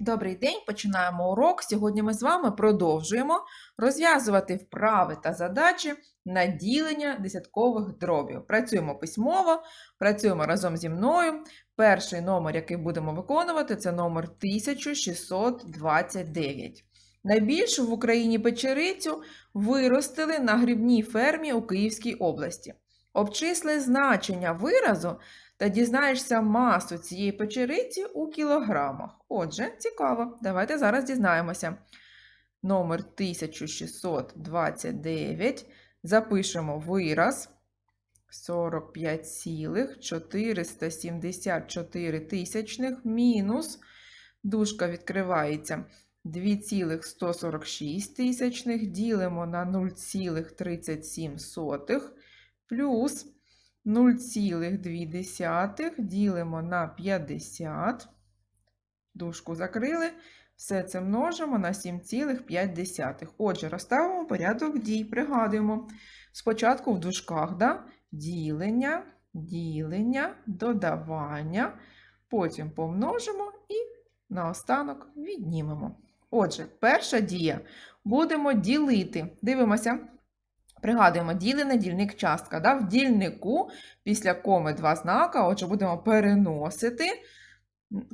Добрий день, починаємо урок. Сьогодні ми з вами продовжуємо розв'язувати вправи та задачі на ділення десяткових дробів. Працюємо письмово, працюємо разом зі мною. Перший номер, який будемо виконувати, це номер 1629. Найбільшу в Україні печерицю виростили на грибній фермі у Київській області. Обчисли значення виразу та дізнаєшся масу цієї печериці у кілограмах. Отже, цікаво, давайте зараз дізнаємося. Номер 1629. Запишемо вираз 45,474 тисячних мінус. Дужка відкривається 2,146 тисячних, ділимо на 0,37 плюс 0,2 ділимо на 50. Дужку закрили. Все це множимо на 7,5. Отже, розставимо порядок дій. Пригадуємо. Спочатку в дужках да? ділення, ділення, додавання. Потім помножимо і наостанок віднімемо. Отже, перша дія. Будемо ділити. Дивимося. Пригадуємо, ділене дільник частка. Да? В дільнику після коми два знака, отже, будемо переносити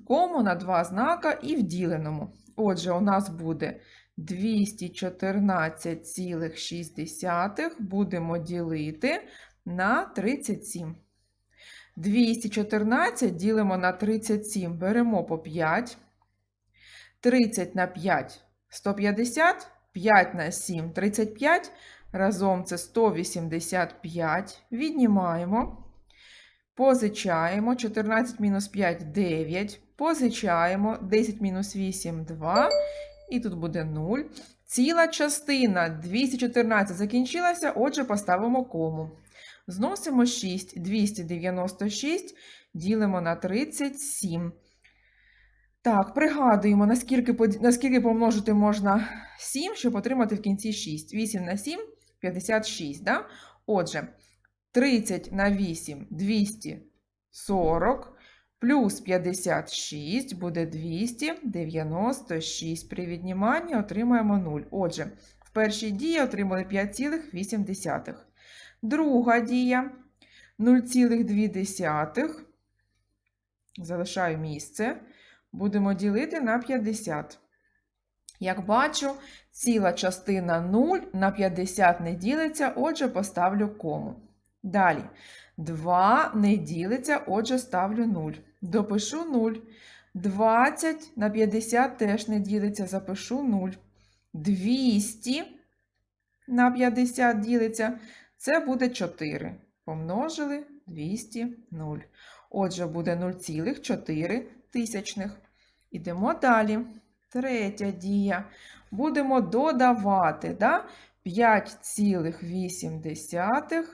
кому на два знака і в діленому. Отже, у нас буде 214,6 будемо ділити на 37. 214 ділимо на 37, беремо по 5. 30 на 5 150, 5 на 7 35. Разом це 185. Віднімаємо. Позичаємо. 14 мінус 5 9. Позичаємо. 10 мінус 8 2. І тут буде 0. Ціла частина 214 закінчилася, отже, поставимо кому. Зносимо 6. 296 ділимо на 37. Так, пригадуємо, наскільки, наскільки помножити можна 7, щоб отримати в кінці 6. 8 на 7 56. Да? Отже, 30 на 8 240 плюс 56 буде 296. При відніманні отримаємо 0. Отже, в першій дії отримали 5,8. Друга дія 0,2. Залишаю місце. Будемо ділити на 50. Як бачу, ціла частина 0 на 50 не ділиться, отже, поставлю кому. Далі. 2 не ділиться, отже, ставлю 0. Допишу 0. 20 на 50 теж не ділиться, запишу 0. 200 на 50 ділиться, це буде 4. Помножили 200 0. Отже, буде 0,4 тисячних. Ідемо далі. Третя дія. Будемо додавати да? 5,8.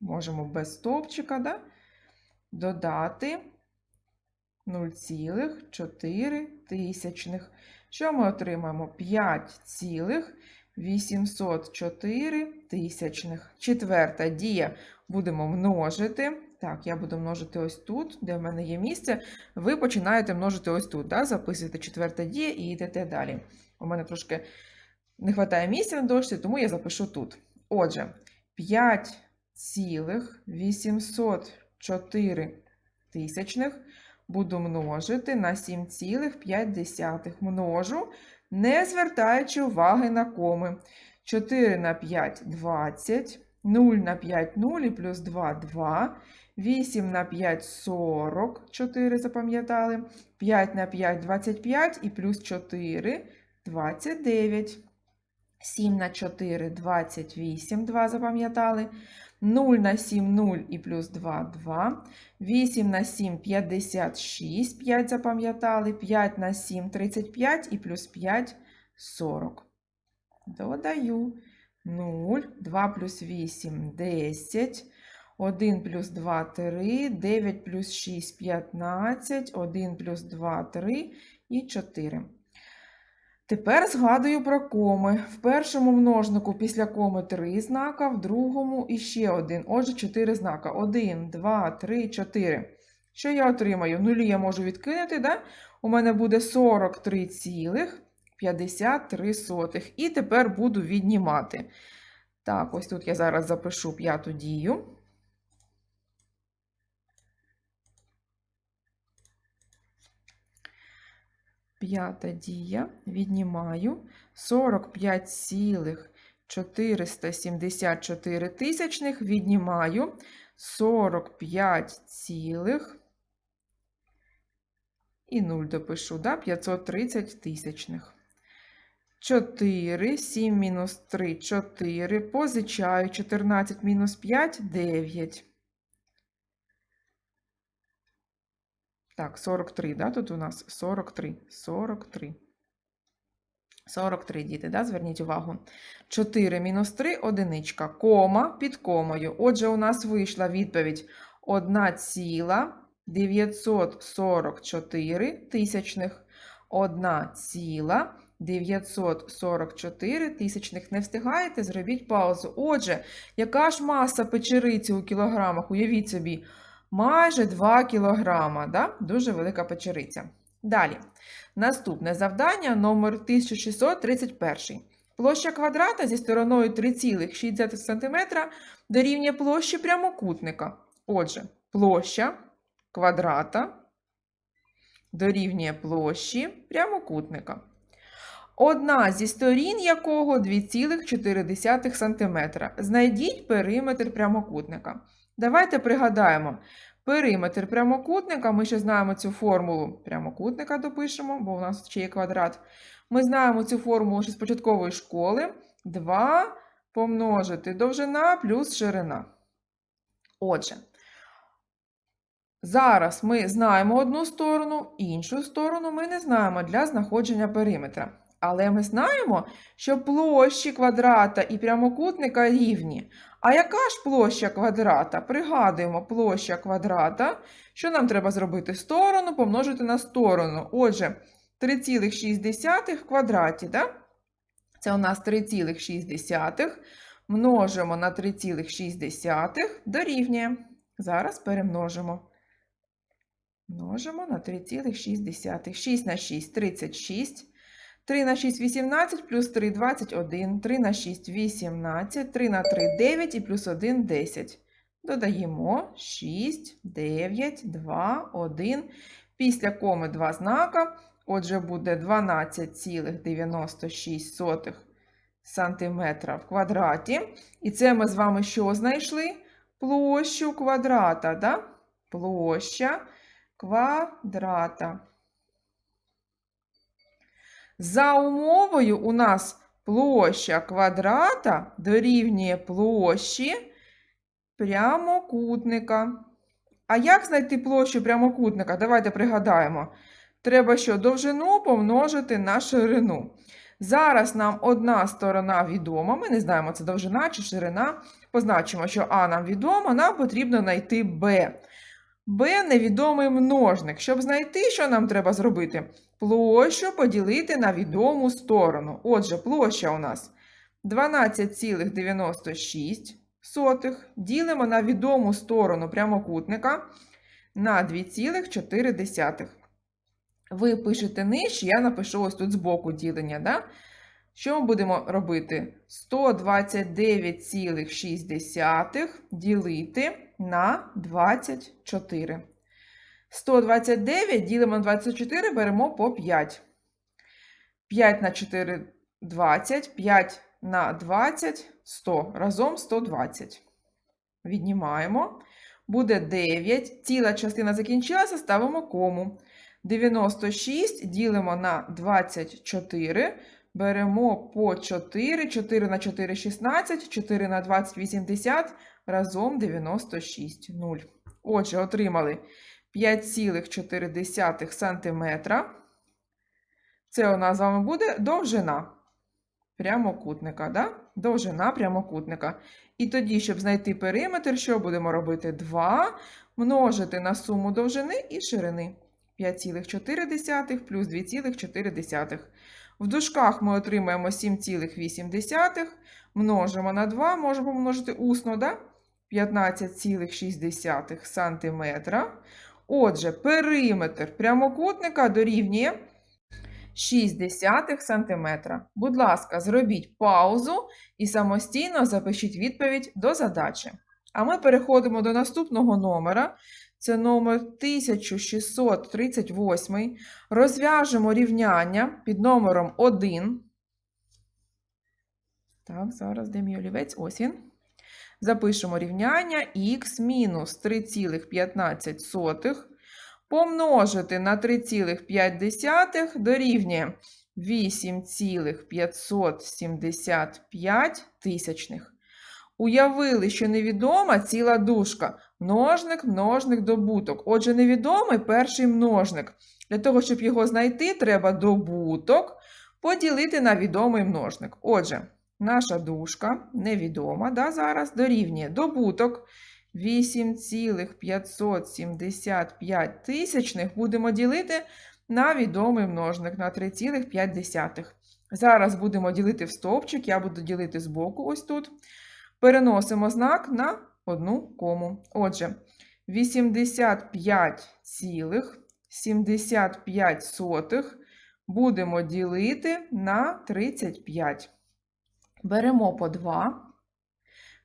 Можемо без стовпчика, да? додати 0,4 тисячних. Що ми отримаємо? 5,804 тисячних. Четверта дія. Будемо множити. Так, я буду множити ось тут, де в мене є місце. Ви починаєте множити ось тут. Да? Записуєте четверта дія і йдете далі. У мене трошки не вистачає місця на дошці, тому я запишу тут. Отже, 5,804 тисячних буду множити на 7,5 множу, не звертаючи уваги на коми. 4 на 5 – 20, 0 на 5 – 0 і плюс 2 – 2. 8 на 5 – 40, 4 запам'ятали. 5 на 5 – 25 і плюс 4 – 29. 7 на 4 – 28, 2 запам'ятали. 0 на 7 – 0 і плюс 2 – 2. 8 на 7 – 56, 5 запам'ятали. 5 на 7 – 35 і плюс 5 – 40. Додаю 0, 2 плюс 8 – 10. 1 плюс 2 – 3, 9 плюс 6 – 15, 1 плюс 2 – 3 і 4. Тепер згадую про коми. В першому множнику після коми 3 знака, в другому іще один. Отже, 4 знака. 1, 2, 3, 4. Що я отримаю? Нулі я можу відкинути, да? У мене буде 43,53. І тепер буду віднімати. Так, ось тут я зараз запишу п'яту дію. П'ята дія. Віднімаю 45,474 тисячних. Віднімаю 45, цілих і 0 допишу, да? 530 тисячних. 4, 7 мінус 3, 4. Позичаю 14 мінус 5, 9. Так, 43, да, тут у нас 43. 43. 43, діти, да, зверніть увагу. 4 мінус 3, одиничка, кома під комою. Отже, у нас вийшла відповідь 1,944 тисячних. 1,944 тисячних. Не встигаєте? Зробіть паузу. Отже, яка ж маса печериці у кілограмах? Уявіть собі, майже 2 кілограма. Да? Дуже велика печериця. Далі. Наступне завдання номер 1631. Площа квадрата зі стороною 3,6 см дорівнює площі прямокутника. Отже, площа квадрата дорівнює площі прямокутника. Одна зі сторін якого 2,4 см. Знайдіть периметр прямокутника. Давайте пригадаємо. Периметр прямокутника, ми ще знаємо цю формулу прямокутника допишемо, бо у нас ще є квадрат. Ми знаємо цю формулу ще з початкової школи. 2 помножити довжина плюс ширина. Отже, зараз ми знаємо одну сторону, іншу сторону ми не знаємо для знаходження периметра. Але ми знаємо, що площі квадрата і прямокутника рівні. А яка ж площа квадрата? Пригадуємо, площа квадрата. Що нам треба зробити? Сторону помножити на сторону. Отже, 3,6 в квадраті. Да? Це у нас 3,6. Множимо на 3,6 дорівнює. Зараз перемножимо. Множимо на 3,6. 6 на 6 36. 3 на 6 18, плюс 3 21, 3 на 6 18, 3 на 3 9 і плюс 1 10. Додаємо 6, 9, 2, 1. Після коми 2 знака. Отже, буде 12,96 см в квадраті. І це ми з вами що знайшли? Площу квадрата. Да? Площа квадрата. За умовою у нас площа квадрата дорівнює площі прямокутника. А як знайти площу прямокутника? Давайте пригадаємо. Треба що довжину помножити на ширину. Зараз нам одна сторона відома, ми не знаємо, це довжина чи ширина. Позначимо, що А нам відомо, нам потрібно знайти Б. Б невідомий множник. Щоб знайти, що нам треба зробити? Площу поділити на відому сторону. Отже, площа у нас 12,96 ділимо на відому сторону прямокутника на 2,4. Ви пишете нижче, я напишу ось тут збоку ділення. Да? Що ми будемо робити? 129,6 ділити на 24. 129 ділимо на 24, беремо по 5. 5 на 4 20, 5 на 20 100. Разом 120. Віднімаємо. Буде 9. Ціла частина закінчилася, ставимо кому. 96 ділимо на 24. Беремо по 4. 4 на 4 16, 4 на 20 80, разом 96. 0. Отже, отримали 5,4 см. Це у нас з вами буде довжина прямокутника. Да? Довжина прямокутника. І тоді, щоб знайти периметр, що будемо робити? 2 множити на суму довжини і ширини. 5,4 плюс 2,4. В дужках ми отримаємо 7,8. Множимо на 2, можемо помножити усно, да? 15,6 см. Отже, периметр прямокутника дорівнює 0,6 см. Будь ласка, зробіть паузу і самостійно запишіть відповідь до задачі. А ми переходимо до наступного номера. Це номер 1638. Розв'яжемо рівняння під номером 1. Так, зараз де мій олівець? Ось він. Запишемо рівняння х мінус 3,15 помножити на 3,5 дорівнює 8,575 тисячних. Уявили, що невідома ціла дужка. Множник, множник, добуток. Отже, невідомий перший множник. Для того, щоб його знайти, треба добуток поділити на відомий множник. Отже, наша дужка невідома да, зараз дорівнює добуток 8,575 тисячних будемо ділити на відомий множник на 3,5. Зараз будемо ділити в стовпчик, я буду ділити з боку ось тут. Переносимо знак на одну кому. Отже, 85,75 будемо ділити на 35. Беремо по 2.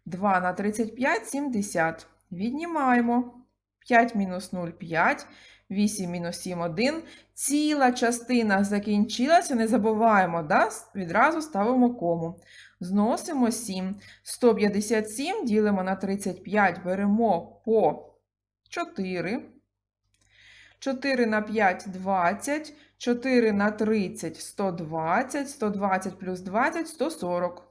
2 на 35 70. Віднімаємо. 5 мінус 0 5. 8 мінус 7 1. Ціла частина закінчилася. Не забуваємо, да? відразу ставимо кому. Зносимо 7. 157 ділимо на 35, беремо по 4. 4 на 5 20. 4 на 30 120. 120 плюс 20 140.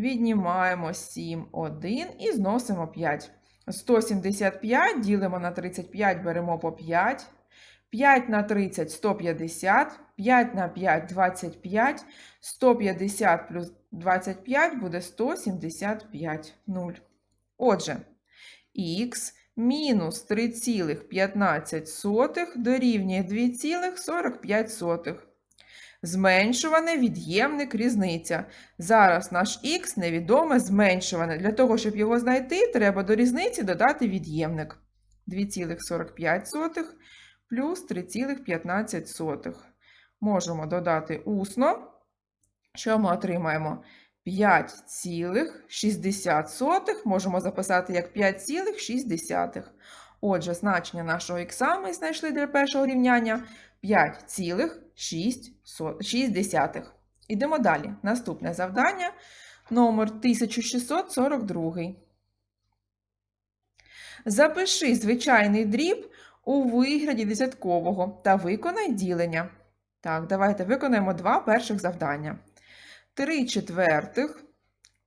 Віднімаємо 7, 1 і зносимо 5. 175 ділимо на 35, беремо по 5. 5 на 30 150, 5 на 5 25, 150 плюс 25 буде 175 0. Отже, х мінус 3,15 дорівнює 2,45. Зменшуване від'ємник різниця. Зараз наш х невідоме зменшуване. Для того, щоб його знайти, треба до різниці додати від'ємник. 2,45 плюс 3,15. Можемо додати усно. Що ми отримаємо? 5,60 можемо записати як 5,6. Отже, значення нашого х ми знайшли для першого рівняння 5,6. Ідемо далі. Наступне завдання номер 1642. Запиши звичайний дріб у вигляді десяткового та виконай ділення. Так, давайте виконаємо два перших завдання. 3 четвертих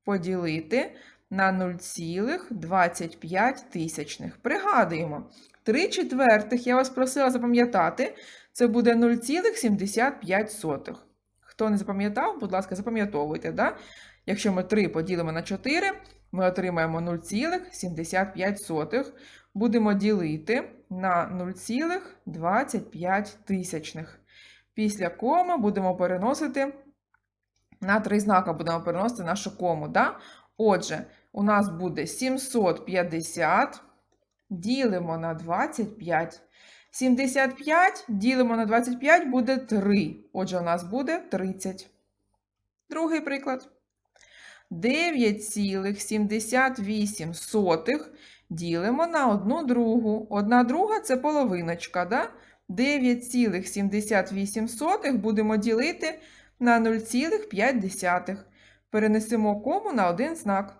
поділити на 0,25 тисячних. Пригадуємо, 3 четвертих я вас просила запам'ятати, це буде 0,75. Хто не запам'ятав, будь ласка, запам'ятовуйте. Да? Якщо ми 3 поділимо на 4, ми отримаємо 0,75. Будемо ділити на 0,25 тисячних. Після коми будемо переносити на три знака будемо переносити нашу кому. Да? Отже, у нас буде 750 ділимо на 25. 75 ділимо на 25 буде 3. Отже, у нас буде 30. Другий приклад. 9,78 ділимо на 1 другу. 1 друга це половиночка. Да? 9,78 будемо ділити на 0,5. Перенесемо кому на один знак.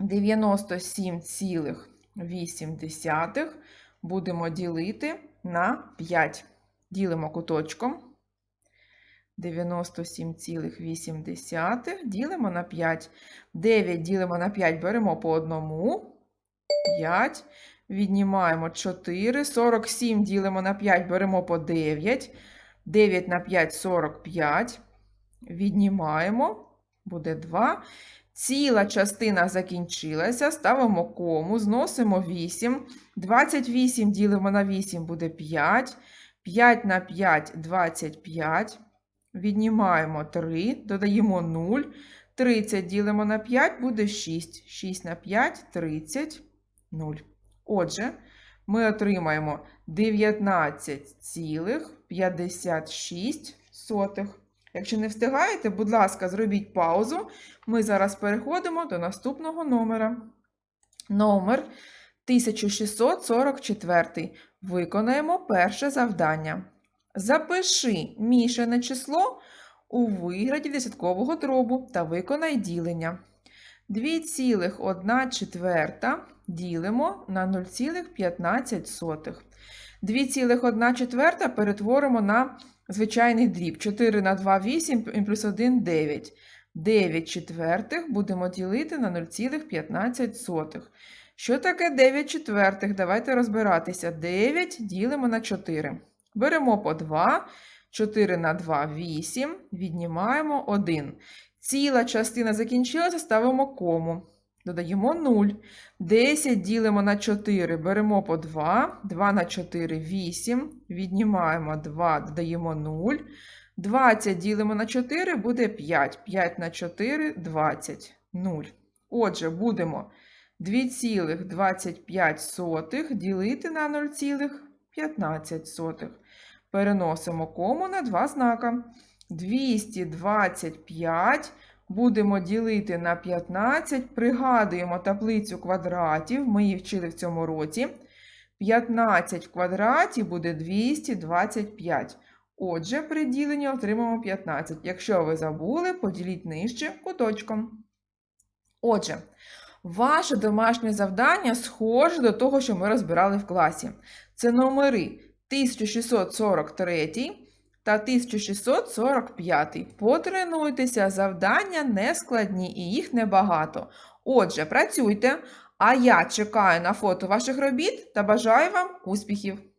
97,8 будемо ділити на 5. Ділимо куточком. 97,8 ділимо на 5. 9 ділимо на 5, беремо по одному. 5. Віднімаємо 4. 47 ділимо на 5, беремо по 9. 9 на 5 45. Віднімаємо, буде 2. Ціла частина закінчилася. Ставимо кому, зносимо 8. 28 ділимо на 8 буде 5. 5 на 5 25. Віднімаємо 3, додаємо 0. 30 ділимо на 5 буде 6. 6 на 5 30, 0. Отже, ми отримаємо 19,56. Якщо не встигаєте, будь ласка, зробіть паузу. Ми зараз переходимо до наступного номера. Номер 1644. Виконаємо перше завдання. Запиши мішане число у вигляді десяткового дробу та виконай ділення. 2,1 четверта ділимо на 0,15. 2,1 четверта перетворимо на звичайний дріб. 4 на 2 – 8 і плюс 1 – 9. 9 четвертих будемо ділити на 0,15. Що таке 9 четвертих? Давайте розбиратися. 9 ділимо на 4. Беремо по 2. 4 на 2 – 8. Віднімаємо 1. Ціла частина закінчилася, ставимо кому. Додаємо 0. 10 ділимо на 4, беремо по 2. 2 на 4 – 8. Віднімаємо 2, додаємо 0. 20 ділимо на 4, буде 5. 5 на 4 – 20. 0. Отже, будемо 2,25 ділити на 0,15. Переносимо кому на два знака. 225 будемо ділити на 15. Пригадуємо таблицю квадратів, ми її вчили в цьому році. 15 в квадраті буде 225. Отже, при діленні отримаємо 15. Якщо ви забули, поділіть нижче куточком. Отже, ваше домашнє завдання схоже до того, що ми розбирали в класі. Це номери 1643 та 1645. Потренуйтеся, завдання не складні і їх небагато. Отже, працюйте, а я чекаю на фото ваших робіт та бажаю вам успіхів!